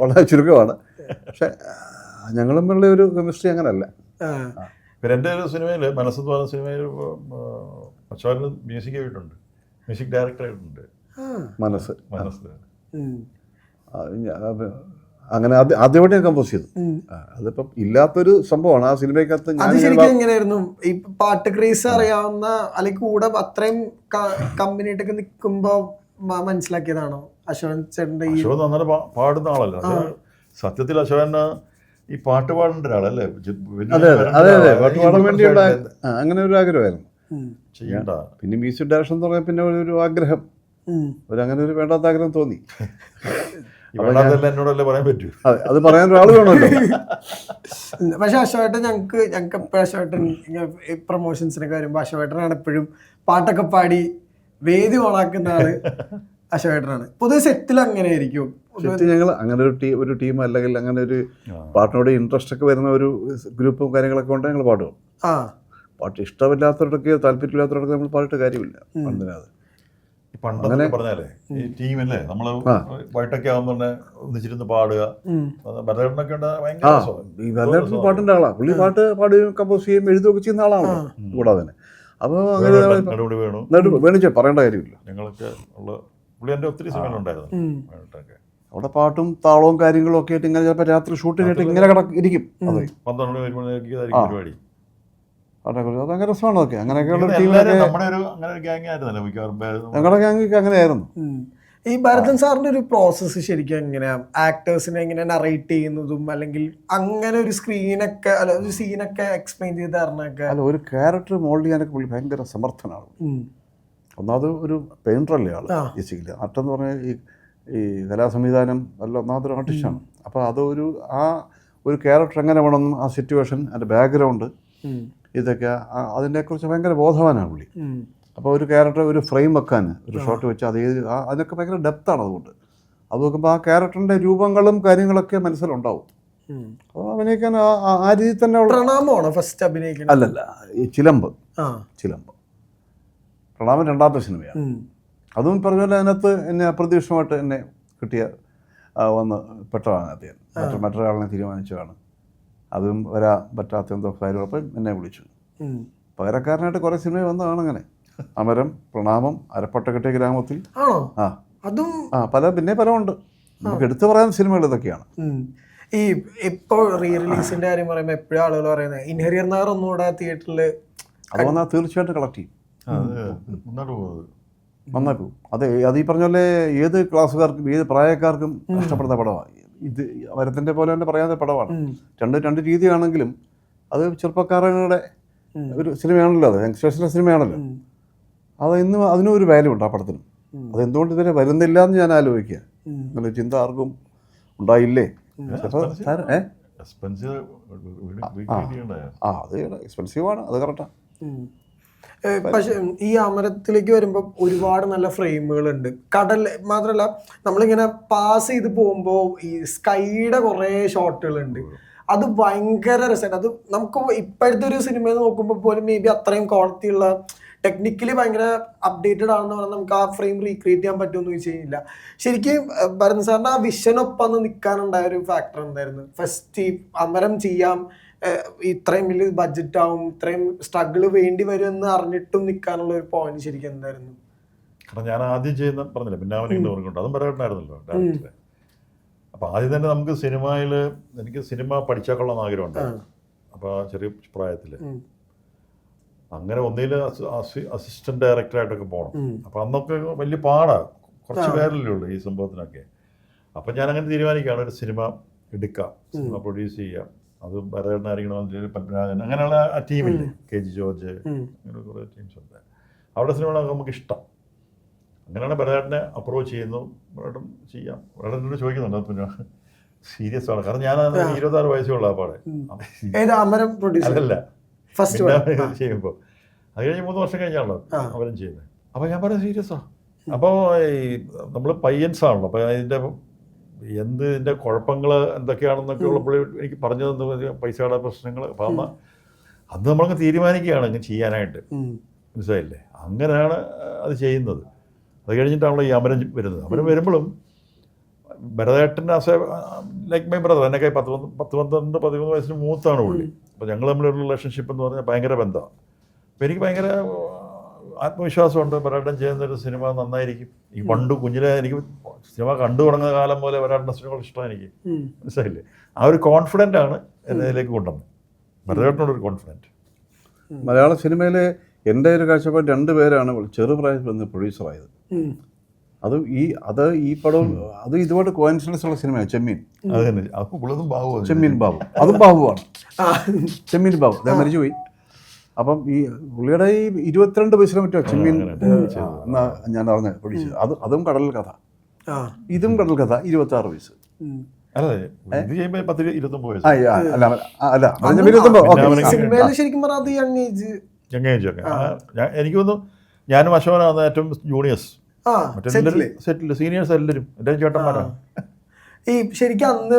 വളരെ ചുരുക്കമാണ്. പക്ഷെ ഞങ്ങൾ തമ്മിലുള്ള ഒരു കെമിസ്ട്രി അങ്ങനെയല്ല. പിന്നെ എന്റെ ഒരു സിനിമയിൽ മനസ്സെന്ന് പറഞ്ഞ സിനിമയിൽ അശോകന് മ്യൂസിക് ആയിട്ടുണ്ട്. മ്യൂസിക് ഡയറക്ടർ ആയിട്ടുണ്ട്. മനസ്സ്. മനസ്സ്. അത് അങ്ങനെ ആദ്യ- ആദ്യമായിട്ട് ഞാൻ കമ്പോസ് ചെയ്തു അതിപ്പോ ഇല്ലാത്തൊരു സംഭവമാണ്. ആ സിനിമയ്ക്കകത്ത് അത് ശരിക്കും എങ്ങനെയായിരുന്നു? ഈ പാട്ട് ക്രേസ് അറിയാവുന്ന അല്ലെങ്കിൽ കൂടെ അത്രയും കമ്പനിയായിട്ടൊക്കെ നിൽക്കുമ്പോ മനസ്സിലാക്കിയതാണോ? അശോകൻ ചേട്ടന്റെ ഈ അശോകൻ അങ്ങനെ പാടുന്ന ആളല്ല. സത്യത്തിൽ അശോകന് ഈ പാട്ട് പാടേണ്ട ഒരാളല്ലേ? അതെ അതെ അതെ അതെ. അങ്ങനെ ഒരു ആഗ്രഹമായിരുന്നു. ചെയ്യണ്ട. പിന്നെ മ്യൂസിക് ഡയറക്ഷൻ എന്ന് പറഞ്ഞാൽ പിന്നെ ഒരു- ആഗ്രഹം. ഒരു അങ്ങനെ ഒരു വേണ്ടാത്ത ആഗ്രഹം തോന്നി. <laughs> എന്നോടല്ലേ പറയാൻ പറ്റൂ? അതെ പറയാൻ ഒരാൾ വേണമല്ലോ. <laughs> പക്ഷെ അശോകേട്ടൻ ഞങ്ങൾക്ക് ഞങ്ങൾക്ക് എപ്പോഴും അശോകേട്ടൻ പ്രൊമോഷൻസിനൊക്കെ വരുമ്പോൾ അശോകേട്ടനാണ് എപ്പോഴും പാട്ടൊക്കെ പാടി വേദി ഓണാക്കുന്ന ആൾ <laughs> അശോകേട്ടനാണ്. പൊതുവെ സെറ്റിൽ അങ്ങനെ ആയിരിക്കും ഞങ്ങൾ അങ്ങനെ ഒരു ടീം ഒരു ടീം അല്ലെങ്കിൽ അങ്ങനെ ഒരു പാട്ടിനോട് ഇൻട്രസ്റ്റ് ഒക്കെ വരുന്ന ഒരു ഗ്രൂപ്പും കാര്യങ്ങളൊക്കെ ഉണ്ട് ഞങ്ങൾ പാടും. ആ. പാട്ട് ഇഷ്ടമില്ലാത്തവരൊക്കെ താല്പര്യമില്ലാത്തവരൊക്കെ നമ്മൾ പാടിയിട്ട് കാര്യമില്ല പണ്ടിനത് പണ്ടെന്നൊക്കെ പറഞ്ഞാലേ ഈ ടീമല്ലേ നമ്മൾ വൈട്ടൊക്കെ ആകുമ്പോൾ തന്നെ ഒന്നിച്ചിരുന്ന് പാടുക. ഉം. ഭരതനൊക്കെ ഉണ്ട് ആ ഈ വല്ലപ്പോഴും പാട്ടിന്റെ ആളാണ് പുള്ളി പാട്ട് പാടുകയും കമ്പോസ് ചെയ്യുകയും എഴുതുകയൊക്കെ ചെയ്യുന്ന ആളാണ് കൂടാതെ തന്നെ. അപ്പോൾ അങ്ങനെ വേണിച്ച പറയേണ്ട കാര്യമില്ല. ഞങ്ങളൊക്കെ ഉള്ള പുള്ളി എന്റെ ഒത്തിരി സിനിമകളുണ്ടായിരുന്നു ഉം. വേണിട്ടൊക്കെ അവിടെ പാട്ടും താളവും കാര്യങ്ങളും ഒക്കെ ആയിട്ട് ഇങ്ങനെ ചിലപ്പോൾ രാത്രി ഷൂട്ട് കേട്ട് ഇങ്ങനെ കിടക്കും ഇരിക്കും. അതെ. പന്ത്രണ്ട് മണി പരിപാടി. പാട്ടൊക്കെ അത് ഭയങ്കര രസമാണ് അതൊക്കെ. അങ്ങനെയൊക്കെയുള്ള ടീമിലൊക്കെ ഞങ്ങളുടെ ഗ്യാങ്ങിക്ക് അങ്ങനെയായിരുന്നു. ഈ ഭരതൻ സാറിന്റെ ഒരു പ്രോസസ്സ് ശരിക്കും എങ്ങനെയാ? ആക്ടേഴ്സിനെ എങ്ങനെ നറേറ്റ് ചെയ്യുന്നതും അല്ലെങ്കിൽ അങ്ങനെ ഒരു സ്ക്രീനൊക്കെ അല്ല ഒരു സീനൊക്കെ എക്സ്പ്ലെയിൻ ചെയ്ത് തരണൊക്കെ അല്ല ഒരു ക്യാരക്ടർ മോൾഡ് ചെയ്യാനൊക്കെ പുള്ളി ഭയങ്കര സമർത്ഥനാണ്. ഒന്നാമത് ഒരു പെയിന്ററല്ലേ ആൾ. ബേസിക്കലി ആർട്ടെന്ന് പറഞ്ഞാൽ ഈ ഈ കലാസംവിധാനം അല്ല ഒന്നാമതൊരു ആർട്ടിസ്റ്റാണ് അപ്പോൾ അതൊരു ആ ഒരു ക്യാരക്ടർ എങ്ങനെ വേണമെന്നും ആ സിറ്റുവേഷൻ അതിന്റെ ബാക്ക്ഗ്രൗണ്ട്. ഇതൊക്കെ അതിനെക്കുറിച്ച് ഭയങ്കര ബോധവാനാണ് പുള്ളി. അപ്പോൾ ഒരു ക്യാരക്ടർ ഒരു ഫ്രെയിം വെക്കാൻ ഒരു ഷോട്ട് വെച്ച് അത് ഏത് അതിനൊക്കെ ഭയങ്കര ഡെപ്താണ് അതുകൊണ്ട്. അത് നോക്കുമ്പോൾ ആ ക്യാരക്ടറിന്റെ രൂപങ്ങളും കാര്യങ്ങളൊക്കെ മനസ്സിലുണ്ടാവും. അപ്പോൾ അഭിനയിക്കാൻ ആ- രീതിയിൽ തന്നെ പ്രണാമമാണോ ഫസ്റ്റ് അഭിനയിക്കുന്നത്? അല്ലല്ല ഈ ചിലമ്പ്. ചിലമ്പ്. പ്രണാമൻ രണ്ടാമത്തെ സിനിമയാണ് അതും പറഞ്ഞ പോലെ അതിനകത്ത് എന്നെ അപ്രതീക്ഷിതമായിട്ട് എന്നെ കിട്ടിയ വന്ന് പെട്ടതാണ് അദ്ദേഹം മറ്റു മറ്റൊരാളിനെ തീരുമാനിച്ചതാണ്. അതും വരാൻ പറ്റാത്ത എന്തോ കാര്യങ്ങളപ്പം എന്നെ വിളിച്ചു. പകരക്കാരനായിട്ട് കുറേ സിനിമ വന്നതാണ് അങ്ങനെ. അമരം പ്രണാമം അരപ്പട്ടക്കെട്ടിയ ഗ്രാമത്തിൽ. ആണോ? ആ. അതും ആ പല പിന്നെ പലമുണ്ട്. നമുക്ക് എടുത്തു പറയാൻ സിനിമകൾ ഇതൊക്കെയാണ്. ഈ ഇപ്പോൾ റീ റിലീസിന്റെ കാര്യം പറയുമ്പോൾ എപ്പോഴും ആളുകൾ പറയുന്നത്? ഇൻഹരിയർ നഗർ ഒന്നുകൂടെ തിയേറ്ററിൽ അത് വന്നാൽ തീർച്ചയായിട്ടും കളക്ട് ചെയ്യും. നന്നായി പോകും അതെ. അത് ഈ പറഞ്ഞ പോലെ ഏത് ക്ലാസ്സുകാർക്കും ഏത് പ്രായക്കാർക്കും ഇഷ്ടപ്പെടുന്ന പടമാണ് ഇത് വരത്തിന്റെ പോലെ തന്നെ പറയാത്ത പടമാണ്. രണ്ട് രണ്ട് രീതിയാണെങ്കിലും അത് ചെറുപ്പക്കാരുടെ ഒരു സിനിമയാണല്ലോ അത് യങ്സ്റ്റേഴ്സിന്റെ സിനിമയാണല്ലോ. അത് ഇന്ന് അതിനും ഒരു വാല്യൂ ഉണ്ട് ആ പടത്തിനും. അത് എന്തുകൊണ്ട് ഇതുവരെ വരുന്നില്ല എന്ന് ഞാൻ ആലോചിക്കുക. അങ്ങനെ ചിന്ത ആർക്കും ഉണ്ടായില്ലേ? ആ അത് ഏ? എക്സ്പെൻസീവ് ആണ് ആ. അത് എക്സ്പെൻസീവാണ് അത് കറക്റ്റാണ് പക്ഷെ ഈ അമരത്തിലേക്ക് വരുമ്പോൾ ഒരുപാട് നല്ല ഫ്രെയിമുകളുണ്ട്. കടൽ മാത്രമല്ല നമ്മളിങ്ങനെ പാസ് ചെയ്ത് പോകുമ്പോൾ ഈ സ്കൈയുടെ കുറേ ഷോട്ടുകളുണ്ട് അത് ഭയങ്കര രസമാണ് അത് നമുക്ക് ഇപ്പോഴത്തെ ഒരു സിനിമ നോക്കുമ്പോൾ പോലും മേ ബി അത്രയും ക്വാളിറ്റി ഉള്ള ടെക്നിക്കലി ഭയങ്കര അപ്ഡേറ്റഡ് ആണെന്ന് പറഞ്ഞാൽ നമുക്ക് ആ ഫ്രെയിം റീക്രിയേറ്റ് ചെയ്യാൻ പറ്റുമെന്ന് ചോദിച്ചു കഴിഞ്ഞില്ല ശരിക്കും ഭരത് സാറിന്റെ ആ വിഷനൊപ്പം നിൽക്കാനുണ്ടായ ഒരു ഫാക്ടർ എന്തായിരുന്നു? ഫസ്റ്റ് ഈ അമരം ചെയ്യാം ഇത്രയും വലിയ ബഡ്ജറ്റ് ആവും ഇത്രയും സ്ട്രഗിൾ വേണ്ടി വരും എന്ന് അറിഞ്ഞിട്ടും നിൽക്കാനുള്ള ഒരു പോയിന്റ് ശരിക്കും എന്തായിരുന്നു? കാരണം ഞാൻ ആദ്യം ചെയ്യുന്ന പറഞ്ഞില്ല പിന്നെ അവനെ ഓർക്കുന്നുണ്ട് അതും പറയാറുണ്ടായിരുന്നല്ലോ ഡയറക്ടറെ അപ്പോൾ ആദ്യം തന്നെ നമുക്ക് സിനിമയിൽ എനിക്ക് സിനിമ പഠിച്ചാൽ കൊള്ളാൻ ആഗ്രഹമുണ്ട് അപ്പോൾ ചെറിയ പ്രായത്തിൽ അങ്ങനെ ഒന്നിൽ അസിസ്റ്റന്റ് ഡയറക്ടറായിട്ടൊക്കെ പോകണം അപ്പൊ അപ്പോൾ അന്നൊക്കെ വലിയ പാടാണ് കുറച്ച് പേരല്ലേ ഉള്ളൂ ഈ സംഭവത്തിനൊക്കെ. അപ്പം ഞാൻ അങ്ങനെ തീരുമാനിക്കുകയാണ് ഒരു സിനിമ എടുക്കാം സിനിമ പ്രൊഡ്യൂസ് ചെയ്യാം. അത് ഭരതനായിരിക്കണം പത്മനാഭൻ. അങ്ങനെയുള്ള ആ ടീമില്ലേ? K G George. അങ്ങനെ കുറേ ടീംസ് ഉണ്ട്. അവിടെ സിനിമകളൊക്കെ നമുക്ക് ഇഷ്ടം. അങ്ങനെയാണ് ഭരതേട്ടനെ അപ്രോച്ച് ചെയ്യുന്നു. ഭരതം ചെയ്യാം. ഭരതനോട് ചോദിക്കുന്നുണ്ട് പിന്നെ സീരിയസ് ആണ്. കാരണം ഞാൻ ഇരുപത്താറ് വയസ്സുള്ള ആ പാടെ. അല്ലല്ല ഫസ്റ്റ് ചെയ്യുമ്പോൾ അത് കഴിഞ്ഞ് മൂന്ന് വർഷം കഴിഞ്ഞാണല്ലോ അവരും ചെയ്യുന്നത്. അപ്പോൾ ഞാൻ പറയാം സീരിയസാണ് അപ്പോൾ ഈ നമ്മൾ പയ്യൻസ് ആണല്ലോ. അപ്പോൾ അതിന്റെ എന്ത് ഇതിന്റെ കുഴപ്പങ്ങൾ എന്തൊക്കെയാണെന്നൊക്കെ ഉള്ളപ്പോൾ എനിക്ക് പറഞ്ഞു തന്നു പൈസയുടെ പ്രശ്നങ്ങൾ അപ്പം അന്ന് അത് നമ്മളങ്ങ് തീരുമാനിക്കുകയാണ് അങ്ങ് ചെയ്യാനായിട്ട്. മനസ്സിലായില്ലേ? അങ്ങനെയാണ് അത് ചെയ്യുന്നത്. അത് കഴിഞ്ഞിട്ടാണല്ലോ ഈ അമരം വരുന്നത്. അമരം വരുമ്പോഴും ഭരതേട്ടന്റെ അസേ ലൈക്ക് മൈ ബ്രദർ എന്നൊക്കെ പത്ത് പത്ത് പന്ത്രണ്ട് പതിമൂന്ന് വയസ്സിന് മൂത്താണ് പുള്ളി. അപ്പോൾ ഞങ്ങൾ തമ്മിലുള്ള റിലേഷൻഷിപ്പ് എന്ന് പറഞ്ഞാൽ ഭയങ്കര ബന്ധമാണ്. അപ്പോൾ എനിക്ക് ഭയങ്കര ആത്മവിശ്വാസമുണ്ട് ഭരതൻ ചെയ്യുന്ന ഒരു സിനിമ നന്നായിരിക്കും. ഈ പണ്ട് കുഞ്ഞിലെ എനിക്ക് സിനിമ കണ്ടു തുടങ്ങുന്ന കാലം പോലെ ഭരതന്റെ സിനിമകൾ ഇഷ്ടമാണ് എനിക്ക്. മനസ്സിലായില്ലേ? ആ ഒരു കോൺഫിഡന്റ് ആണ് എന്നതിലേക്ക് കൊണ്ടുവന്നത്. ഭരതേട്ടനോടൊരു കോൺഫിഡന്റ് മലയാള സിനിമയിലെ എന്റെ ഒരു കാഴ്ചപ്പാട് രണ്ട് പേരാണ് ചെറുപ്രായത്തിൽ വന്ന് പ്രൊഡ്യൂസറായത് അത് ഈ അത് ഈ പടവും അത് ഇതുപോലെ കോയിൻസിഡൻസ് ഉള്ള സിനിമയാണ് ചെമ്മീൻ. അത് തന്നെ. അപ്പോൾ പുള്ളതും ഭാവം ചെമ്മീൻ ബാബു. അതും ബാബുവാണ്. ചെമ്മീൻ ബാബു. അദ്ദേഹം മരിച്ചുപോയി. അപ്പം ഈ പുള്ളിയുടെ ഈ ഇരുപത്തിരണ്ട് പൈസ മറ്റോ ചെമ്മീൻ എന്നാ ഞാൻ അറിഞ്ഞ പൊടിച്ചു അത് അതും കടൽ കഥ. ആ. ഇതും കടൽ കഥ ഇരുപത്തി ആറ് ഏജ് എനിക്ക് തോന്നുന്നു ഞാനും അശോകനാണ് ഏറ്റവും ജൂനിയേഴ്സ് ആ മറ്റെല്ലാവരും സെറ്റിൽ സീനിയേഴ്സ് എല്ലാരും എന്റെ ചേട്ടന്മാരാണ് ഈ ശരിക്കും അന്ന്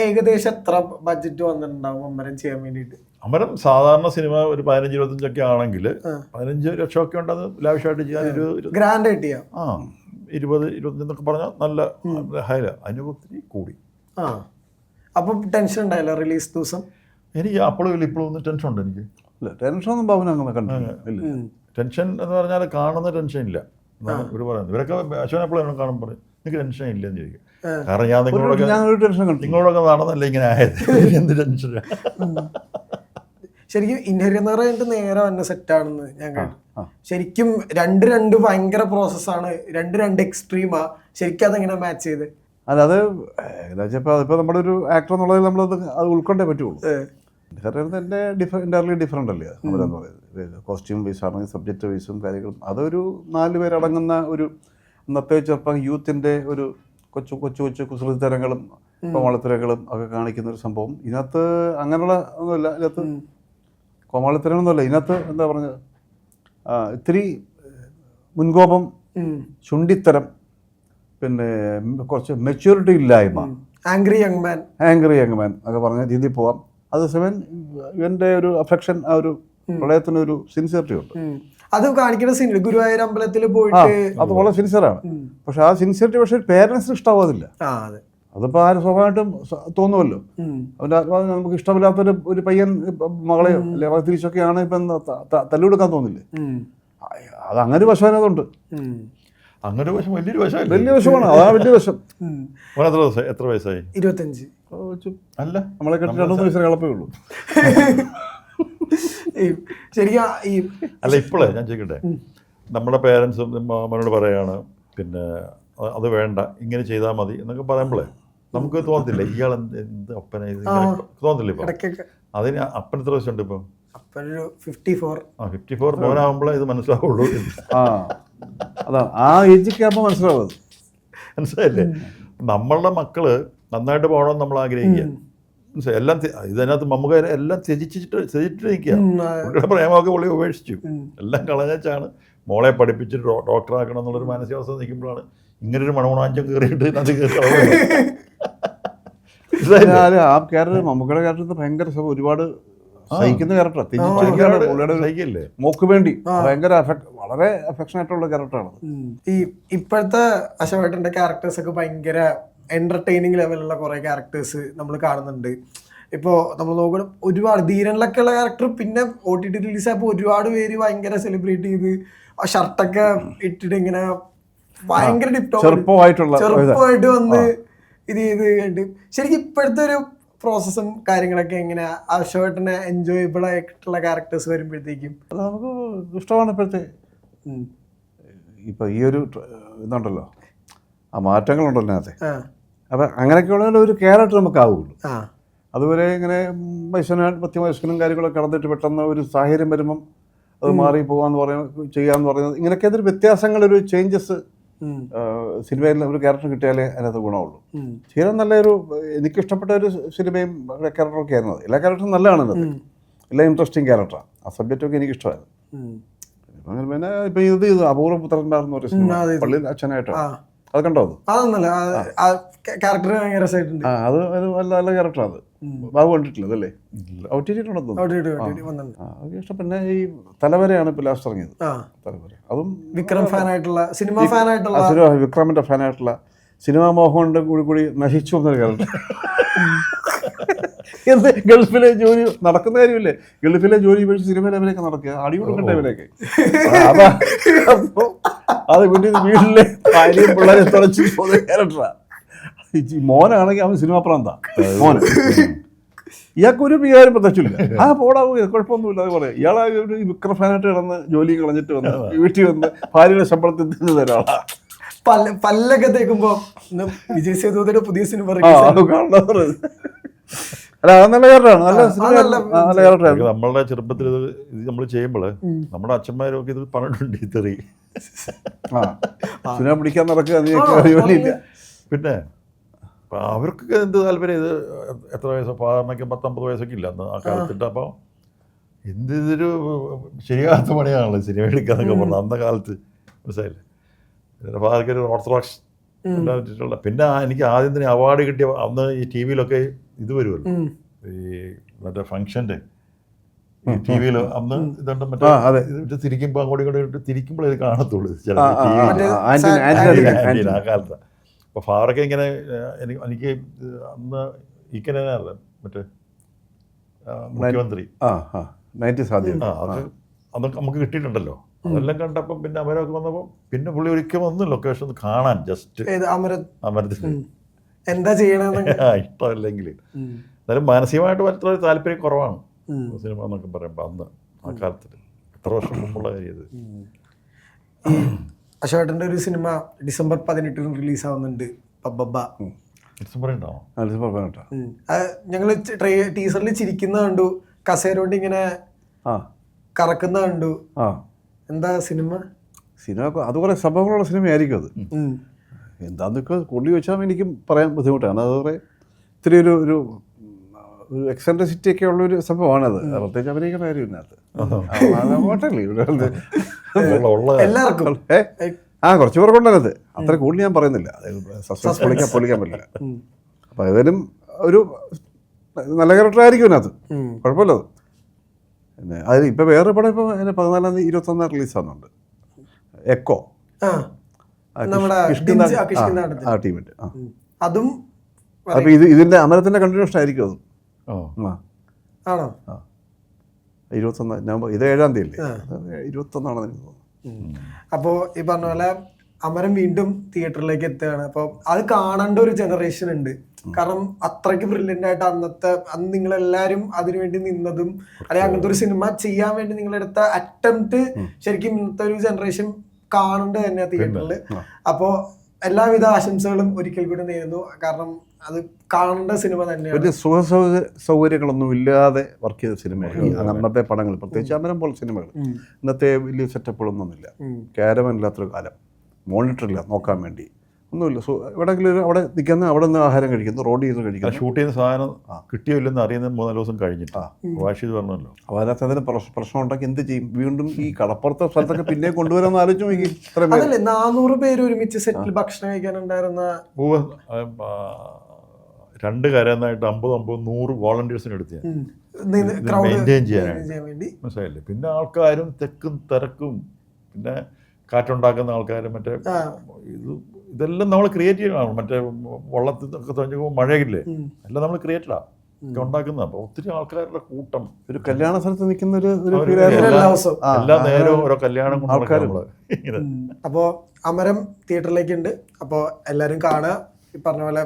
ഏകദേശം എത്ര ബഡ്ജറ്റ് വന്നിട്ടുണ്ടാവും അമ്മരം ചെയ്യാൻ വേണ്ടിയിട്ട്? അമരം സാധാരണ സിനിമ ഒരു പതിനഞ്ച് ഇരുപത്തഞ്ചൊക്കെ ആണെങ്കിൽ പതിനഞ്ച് ലക്ഷമൊക്കെ ഉണ്ട് അത് ലാവിഷായിട്ട് ചെയ്യാൻ ഒരു ഒരു- ഗ്രാൻഡ് ആയിട്ട് ചെയ്യാം ആ ഇരുപത് ഇരുപത്തഞ്ചെന്നൊക്കെ പറഞ്ഞാൽ നല്ല ഹൈല. അനുഭവത്തിൽ കൂടി. ആ. അപ്പൊ ടെൻഷൻ ഉണ്ടായില്ല റിലീസ് ദിവസം? എനിക്ക് അപ്പോഴും ഇല്ല ഇപ്പോഴും ഒന്നും ടെൻഷൻ ഉണ്ട് എനിക്ക്. ഇല്ല ടെൻഷനൊന്നും ബാബുന് അങ്ങനെ കണ്ടില്ല ടെൻഷൻ എന്ന് പറഞ്ഞാൽ കാണുന്ന ടെൻഷൻ ഇല്ല. ഇവർ ഇവർ പറയുന്നത്. ഇവരൊക്കെ അശ്വൻ എപ്പോഴും എന്നോട് കാണുമ്പോൾ പറയും എനിക്ക് ടെൻഷൻ ഇല്ലെന്ന് ചോദിക്കും. കാരണം ഞാൻ നിങ്ങളോടൊക്കെ ഞാൻ ഒരു ടെൻഷൻ കണ്ടില്ല നിങ്ങളോടൊക്കെ നടന്നല്ലേ ഇങ്ങനെ ആയത്? <laughs> എന്ത് ടെൻഷനാ ശരിക്കും ഇൻഹരിയർ കഴിഞ്ഞിട്ട് നേരെ വന്ന സെറ്റാണെന്ന് ഞാൻ കേട്ടു ശരിക്കും രണ്ട് രണ്ട് ഭയങ്കര പ്രോസസ്സാണ് രണ്ട് രണ്ട് എക്സ്ട്രീമാ ശരിക്കും അതെങ്ങനെ മാച്ച് ചെയ്ത്? അതായത് ഇപ്പോൾ അതിപ്പോൾ നമ്മുടെ ഒരു ആക്ടർ എന്നുള്ളതിൽ നമ്മൾ അത് ഉൾക്കൊണ്ടേ പറ്റുള്ളൂ. എന്റെ ഡിഫറെ എന്റയർലി ഡിഫറെന്റ് അല്ലേ അവരെന്ന് പറയുന്നത് കോസ്റ്റ്യൂം വൈസ് ആണെങ്കിൽ സബ്ജക്റ്റ് വൈസും കാര്യങ്ങളും അതൊരു നാല് പേരടങ്ങുന്ന ഒരു അന്നത്തെ ചെറുപ്പം യൂത്തിന്റെ ഒരു കൊച്ചു കൊച്ചു കൊച്ചു കുസൃതിത്തരങ്ങളും വളത്തരങ്ങളും ഒക്കെ കാണിക്കുന്ന ഒരു സംഭവം. ഇതിനകത്ത് അങ്ങനെയുള്ള ഒന്നുമില്ല ഇതിനകത്ത് കോമാളിത്തരങ്ങളൊന്നുമല്ല. ഇതിനകത്ത് എന്താ പറഞ്ഞത്? ഇത്തിരി മുൻകോപം. ചുണ്ടിത്തരം പിന്നെ കുറച്ച് മെച്യൂരിറ്റി ഇല്ലായ്മ. Angry young man angry young man ഒക്കെ പറഞ്ഞ രീതിയിൽ പോവാം. അതേസമയം ഇവന്റെ ഒരു അഫെക്ഷൻ ആ ഒരു പ്രളയത്തിനൊരു സിൻസിയറിറ്റി ഉണ്ട്. അത് കാണിക്കുന്ന സീൻ ഗുരുവായൂർ അമ്പലത്തിൽ പോയിട്ട് അത് വളരെ സിൻസിയറാണ് ആണ്. പക്ഷെ ആ സിൻസിയറിറ്റി പക്ഷേ പേരൻസിന് ഇഷ്ടമാവാതില്ല അതെ. അതിപ്പോൾ ആരും സ്വാഭാവികമായിട്ടും തോന്നുമല്ലോ അവന്റെ അവന്റെ ആത്മാവിന് നമുക്ക് ഇഷ്ടമില്ലാത്തൊരു ഒരു പയ്യൻ മകളെയോ അല്ലെ അവ തിരിച്ചൊക്കെയാണ് ഇപ്പം തല്ലുകൊടുക്കാൻ തോന്നില്ലേ. അത് അങ്ങനെ ഒരു വശം അതിനകത്തുണ്ട്. അങ്ങനെ വശം വലിയൊരു വശമല്ലേ? വലിയ വശമാണ് അതാ വലിയ വശം. എത്ര ദിവസം എത്ര വയസ്സായി? ഇരുപത്തഞ്ച്. അല്ല. നമ്മളെ കെട്ടി രണ്ടു മൂന്ന് വയസ്സിന് കളപ്പേ ഉള്ളൂ. ശരിക്കും ഈ അല്ല ഇപ്പോഴേ ഞാൻ ചോദിക്കട്ടെ? നമ്മുടെ പേരൻസും അമ്മനോട് പറയാണ് പിന്നെ അത് വേണ്ട ഇങ്ങനെ ചെയ്താൽ മതി എന്നൊക്കെ പറയുമ്പോഴേ നമുക്ക് തോന്നത്തില്ല. ഇയാൾ എന്ത് എന്ത് അപ്പനെ തോന്നത്തില്ല ഇപ്പം. അതിന് അപ്പൻ എത്ര വയസ്സുണ്ട് ഇപ്പം? ഫിഫ്റ്റി ഫോർ ആ ഫിഫ്റ്റി ഫോർ മോനാകുമ്പോഴേ ഇത് മനസ്സിലാവുള്ളൂ. ആ അതാണ് ആ ഏജൊക്കെ ആകുമ്പോൾ മനസ്സിലാവും മനസ്സിലായില്ലേ? നമ്മളുടെ മക്കൾ നന്നായിട്ട് പോകണമെന്ന് നമ്മൾ ആഗ്രഹിക്കുക. മനസ്സിലായി? എല്ലാം ഇതിനകത്ത് നമുക്ക് എല്ലാം ത്യജിച്ചിട്ട് ത്യജിച്ചിട്ട് നിൽക്കുക പുള്ളിയുടെ പ്രേമമൊക്കെ പുള്ളി ഉപേക്ഷിച്ചു. എല്ലാം കളഞ്ഞാണ് മോളെ പഠിപ്പിച്ചിട്ട് ഡോക്ടറാക്കണം എന്നുള്ളൊരു മാനസികാവസ്ഥ നിൽക്കുമ്പോഴാണ് ഇങ്ങനൊരു മണമണാഞ്ചം കയറിയിട്ട് അത് കയറി <laughs> ആ ക്യാരക്ടർ മമ്മൂക്കയുടെ ക്യാരക്ടർ ഭയങ്കര ഒരുപാട് സഹിക്കുന്ന ക്യാരക്ടറാണ് മോക്ക് വേണ്ടി ഭയങ്കര വളരെ അഫെക്ഷൻ ആയിട്ടുള്ള ക്യാരക്ടറാണ് ഈ ഇപ്പോഴത്തെ അശോകേട്ടന്റെ ക്യാരക്ടേഴ്സ് ഒക്കെ ഭയങ്കര എന്റർടൈനിങ് ലെവലുള്ള കുറെ ക്യാരക്ടേഴ്സ് നമ്മൾ കാണുന്നുണ്ട്. ഇപ്പോൾ നമ്മൾ നോക്കണം ഒരുപാട് ധീരനിലൊക്കെ ഉള്ള ക്യാരക്ടർ പിന്നെ ഒ ടി ടി റിലീസ് ആയപ്പോൾ ഒരുപാട് പേര് ഭയങ്കര സെലിബ്രേറ്റ് ചെയ്ത് ആ ഷർട്ടൊക്കെ ഇട്ടിട്ട് ഇങ്ങനെ ഭയങ്കര ഡിപ്റ്റോ ചെറുപ്പമായിട്ടുള്ള ചെറുപ്പമായിട്ട് വന്ന് ഇത് ചെയ്ത് കണ്ട്. ശരിക്കും ഇപ്പോഴത്തെ ഒരു പ്രോസസ്സും കാര്യങ്ങളൊക്കെ എങ്ങനെ അശോകേട്ടനെ എൻജോയബിൾ ആയിട്ടുള്ള ക്യാരക്ടേഴ്സ് വരുമ്പോഴത്തേക്കും. അത് നമുക്ക് ഇഷ്ടമാണ് ഇപ്പോഴത്തെ. ഇപ്പൊ ഈ ഒരു ഇതുണ്ടല്ലോ. ആ മാറ്റങ്ങളുണ്ടല്ലോ അതെ അപ്പൊ അങ്ങനെയൊക്കെയുള്ള ഒരു ക്യാരക്ടർ നമുക്ക് ആവുള്ളൂ. അതുപോലെ അതുവരെ ഇങ്ങനെ പത്തി മധ്യവയസ്കനും കാര്യങ്ങളൊക്കെ കടന്നിട്ട് പെട്ടെന്ന് ഒരു സാഹചര്യം വരുമ്പം അത് മാറി പോകാന്ന് പറയുന്നത് ചെയ്യാന്ന് പറയുന്നത് ഇങ്ങനെയൊക്കെ അതൊരു വ്യത്യാസങ്ങളൊരു ചേഞ്ചസ്. സിനിമയിൽ ഒരു ക്യാരക്ടർ കിട്ടിയാലേ അതിനകത്ത് ഗുണമുള്ളൂ. തീരെ നല്ലൊരു എനിക്കിഷ്ടപ്പെട്ട ഒരു സിനിമയും ക്യാരക്ടറൊക്കെ ആയിരുന്നു എല്ലാ ക്യാരക്ടറും നല്ലതാണ് എല്ലാം ഇൻട്രസ്റ്റിംഗ് ക്യാരക്ടറാണ് ആ. സബ്ജക്റ്റ് സബ്ജക്റ്റൊക്കെ എനിക്കിഷ്ടമായിരുന്നു. പിന്നെ ഇപ്പൊ ഇത് ഇത് അപൂർവ പുത്രന്മാരെന്ന് ഒരു സിനിമ. പള്ളിയിൽ അച്ഛനായിട്ടാണ് അത് കണ്ടോ അത്? ക്യാരക്ടർ ഭയങ്കര അത് ഒരു നല്ല നല്ല ക്യാരക്ടറാണ് അത്. ബാബു കണ്ടിട്ടില്ല അതല്ലേ? പിന്നെ ഈ തലവരെയാണ് ഇപ്പോൾ ലാസ്റ്റ് ഇറങ്ങിയത്. തലവര. അതും വിക്രം ഫാൻ ആയിട്ടുള്ള സിനിമ ഫാൻ ആയിട്ടുള്ള ആ സിനിമ വിക്രമിന്റെ ഫാനായിട്ടുള്ള സിനിമാ മോഹന്റെ കൂടി കൂടി നശിച്ചു എന്നൊരു ക്യാരക്ടർ <laughs> എന്ത്? ഗൾഫിലെ ജോലി നടക്കുന്ന കാര്യമില്ലേ? ഗൾഫിലെ ജോലി ഉപേക്ഷിച്ച് സിനിമ ലെവലൊക്കെ നടക്കുക. അടി കൊടുക്കണ്ട ഇവരൊക്കെ അതാ അത് വീട്ടിൽ വീട്ടിലെ ഭാര്യയും പിള്ളേരെ തുടച്ചു പോകുന്ന ക്യാരക്ടറാ മോനാണെങ്കിൽ അവൻ സിനിമ പ്രാന്ത. മോന്. ഇയാൾക്ക് ഒരു വികാരം പ്രത്യക്ഷമില്ല ആ പോടാ കുഴപ്പമൊന്നുമില്ല അത് പറയാം ഇയാളെ ഒരു വിക്രം ഫാനായിട്ട് കിടന്ന് ജോലി കളഞ്ഞിട്ട് വന്ന് വീട്ടിൽ വന്ന് ഭാര്യയുടെ ശമ്പളത്തിൽ തിന്നു തരാളാ പല്ല പല്ലൊക്കെ തേക്കുമ്പോ വിജയ് സേതുപതിയുടെ പുതിയ സിനിമ അല്ല അത് നല്ല നല്ല നമ്മളുടെ ചെറുപ്പത്തിൽ ഇത് ഇത് നമ്മൾ ചെയ്യുമ്പോൾ നമ്മുടെ അച്ഛന്മാരൊക്കെ ഇത് പറഞ്ഞിട്ടുണ്ട് ഈ തെറി. ആ സിനിമ പിടിക്കാൻ നടക്കുക പിന്നെ അപ്പം അവർക്കൊക്കെ എന്ത് താല്പര്യം? ഇത് എത്ര വയസ്സ്? സാധാരണയ്ക്ക് പത്തൊമ്പത് വയസ്സൊക്കെ ഇല്ല അന്ന് ആ കാലത്തിട്ട്. അപ്പോൾ എന്ത് ഇതൊരു ശരിയാകാത്ത പണിയാണല്ലോ സിനിമ എടുക്കാന്നൊക്കെ പറഞ്ഞത് അന്ന കാലത്ത്. മനസ്സിലായില്ലേ? എന്റെ ഫാദർക്ക് ഒരു ഓർത്തഡോക്സ് ഉണ്ടായിട്ടുള്ള പിന്നെ ആ- എനിക്ക് ആദ്യം തന്നെ അവാർഡ് കിട്ടിയ അന്ന് ഈ ടി വിയിലൊക്കെ ഇത് വരുമല്ലോ. ഈ മറ്റേ ഫംഗ്ഷന്റെ ഈ ടി വിയിൽ അന്ന് ഇതുണ്ട് മറ്റേ. ഇത് ചിരിക്കുമ്പോൾ അങ്ങോട്ടും ഇങ്ങോട്ടും തിരിക്കുമ്പോഴേ ഇത് കാണത്തുള്ളൂ. ചില ആ, ആ, അപ്പോൾ ഫാറൊക്കെ ഇങ്ങനെ എനിക്ക് എനിക്ക് അന്ന് അന്ന് ഇക്കനല്ല മറ്റേ മുഖ്യമന്ത്രി. ആ ആ നൈറ്റ് സാധ്യത ആ അത് അന്ന് നമുക്ക് കിട്ടിയിട്ടുണ്ടല്ലോ. അതെല്ലാം കണ്ടപ്പം പിന്നെ അമരമൊക്കെ വന്നപ്പോൾ പിന്നെ പുള്ളി ഒരിക്കൽ വന്ന് ലൊക്കേഷൻ ഒന്ന് കാണാൻ ജസ്റ്റ് അമരത്തിൽ എന്താ ചെയ്യണമെന്ന് <laughs> ഇഷ്ടമല്ലെങ്കിൽ. എന്നാലും മാനസികമായിട്ട് അത്ര ഒരു താല്പര്യം കുറവാണ്. സിനിമ എന്നൊക്കെ പറയുമ്പോൾ അന്ന് ആ കാലത്തിൽ എത്ര വർഷം മുമ്പുള്ള കാര്യം ഇത്. <clears throat> ഈ ഒരു സിനിമ ഡിസംബർ പതിനെട്ടിന് റിലീസാവുന്നുണ്ട്. പബ്ബ ഡിസംബർ ഞങ്ങൾ ടീസറിൽ ചിരിക്കുന്ന കണ്ടു. കസേരോണ്ട് ഇങ്ങനെ ആ. കറക്കുന്ന കണ്ടു. ആ. എന്താ സിനിമ? സിനിമ അത് കുറേ സംഭവങ്ങളുള്ള സിനിമയായിരിക്കും അത്. എന്താന്നൊക്കെ കൊണ്ടു വെച്ചാൽ എനിക്കും പറയാൻ ബുദ്ധിമുട്ടാണ്. അത് കുറേ ഇത്തിരി ഒരു ഒരു ഒരു എക്സെൻട്രിസിറ്റി ഒക്കെ ഉള്ള ഒരു സംഭവമാണത് പ്രത്യേകിച്ച് അവരെയൊക്കെ കാര്യം ഇതിനകത്ത് പോട്ടല്ലേ ഇവിടെ എല്ലാവർക്കും. ആ കുറച്ച് പേർക്കുണ്ടത്. അത്ര കൂടുതൽ ഞാൻ പറയുന്നില്ല. സസ്പെൻസ് പൊളിക്കാൻ പൊളിക്കാൻ പറ്റില്ല. അപ്പൊ അപ്പോൾ ഏതായാലും ഒരു നല്ല ക്യാരക്ടർ ആയിരിക്കും ഇതിനകത്ത് ഉം. കുഴപ്പമില്ല അത്. പിന്നെ അത് ഇപ്പൊ വേറെ പടം ഇപ്പൊ പതിനാലാം തീയതി ഇരുപത്തൊന്നാം റിലീസാകുന്നുണ്ട് എക്കോ ആ. ടീമിന്റെ അതും അപ്പോൾ ഇത് ഇതിന്റെ അമരത്തിന്റെ കണ്ടിന്യൂഷൻ ആയിരിക്കും അതും. ആണോ? ഇരുപത്തൊന്ന് നവംബർ ഇത് ഏഴാം തീയതി ഇരുപത്തൊന്നാണെന്ന് എനിക്ക് തോന്നുന്നു. അപ്പോൾ ഈ പറഞ്ഞ പോലെ അമരം വീണ്ടും തിയേറ്ററിലേക്ക് എത്തുകയാണ്. അപ്പോൾ അത് കാണേണ്ട ഒരു ജനറേഷൻ ഉണ്ട്. കാരണം അത്രയ്ക്ക് ബ്രില്യന്റ് ആയിട്ട് അന്നത്തെ അന്ന് നിങ്ങൾ എല്ലാവരും അതിനുവേണ്ടി നിന്നതും അല്ലെങ്കിൽ അങ്ങനത്തെ ഒരു സിനിമ ചെയ്യാൻ വേണ്ടി നിങ്ങളെടുത്ത അറ്റംപ്റ്റ് ശരിക്കും ഇന്നത്തെ ഒരു ജനറേഷൻ കാണേണ്ടത് തന്നെ തിയേറ്ററിൽ. അപ്പോൾ എല്ലാവിധ ആശംസകളും ഒരിക്കൽ കൂടി നേരുന്നു. കാരണം അത് കാണേണ്ട സിനിമ തന്നെയാണ്. ഒരു സുഖ സൗക സൗകര്യങ്ങളൊന്നും ഇല്ലാതെ വർക്ക് ചെയ്ത സിനിമയാണ് അന്നത്തെ പടങ്ങൾ. പ്രത്യേകിച്ച് അമരം പോലെ സിനിമകൾ. ഇന്നത്തെ വലിയ സെറ്റപ്പുകളൊന്നുമില്ല ഉം. ക്യാരമൻ ഇല്ലാത്തൊരു കാലം. മോണിറ്ററില്ല നോക്കാൻ വേണ്ടി. ഒന്നുമില്ല. എവിടെങ്കിലും ഒരു അവിടെ നിൽക്കുന്ന അവിടെ നിന്ന് ആഹാരം കഴിക്കുന്നു റോഡ് നിന്ന് കഴിക്കുന്നു. ഷൂട്ട് ചെയ്യുന്ന സാധനം. കിട്ടിയോ ഇല്ലെന്ന് അറിയുന്നത് മൂന്നാൽ ദിവസം കഴിഞ്ഞിട്ടാ. വാഷ് ചെയ്ത് പറഞ്ഞല്ലോ. അപ്പോൾ അതിനകത്ത് അതിന് പ്രശ്നം ഉണ്ടെങ്കിൽ ഉണ്ടാക്കി എന്ത് ചെയ്യും? വീണ്ടും ഈ കടപ്പുറത്തെ സ്ഥലത്തൊക്കെ പിന്നെ കൊണ്ടുവരാമെന്ന് ആലോചിച്ച് നോക്കി. നാനൂറ് പേര് ഒരുമിച്ച് സെറ്റിൽ ഭക്ഷണം കഴിക്കാനുണ്ടായിരുന്ന രണ്ട് കരന്നായിട്ട് അമ്പത് അമ്പത് നൂറ് വോളണ്ടിയേഴ്സിന് എടുത്ത് ഞാൻ. മെയിന്റെയിൻ ചെയ്യാനായിട്ട്. ചെയ്യാൻ മനസ്സിലായില്ലേ? പിന്നെ ആൾക്കാരും തെക്കും തിരക്കും പിന്നെ കാറ്റുണ്ടാക്കുന്ന ആൾക്കാരും മറ്റേ ഇത് ഇതെല്ലാം നമ്മൾ ക്രിയേറ്റ് ചെയ്യണം മറ്റേ വള്ളത്തിൽ ഒക്കെ തുഴഞ്ഞു മഴയില്ലേ? എല്ലാം നമ്മൾ ക്രിയേറ്റഡാ ഉണ്ടാക്കുന്ന അപ്പോൾ ഒത്തിരി ആൾക്കാരുടെ കൂട്ടം. ഒരു കല്യാണ സ്ഥലത്ത് നിൽക്കുന്ന ഒരു. എല്ലാ നേരവും ഓരോ കല്യാണം അപ്പോൾ അമരം തിയേറ്ററിലേക്ക് ഉണ്ട് അപ്പോൾ എല്ലാരും കാണുക. ഈ പറഞ്ഞ പോലെ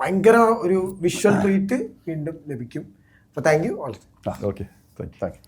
ഭയങ്കര ഒരു വിഷ്വൽ ട്രീറ്റ് വീണ്ടും ലഭിക്കും. അപ്പോൾ thank you all okay thank you thank you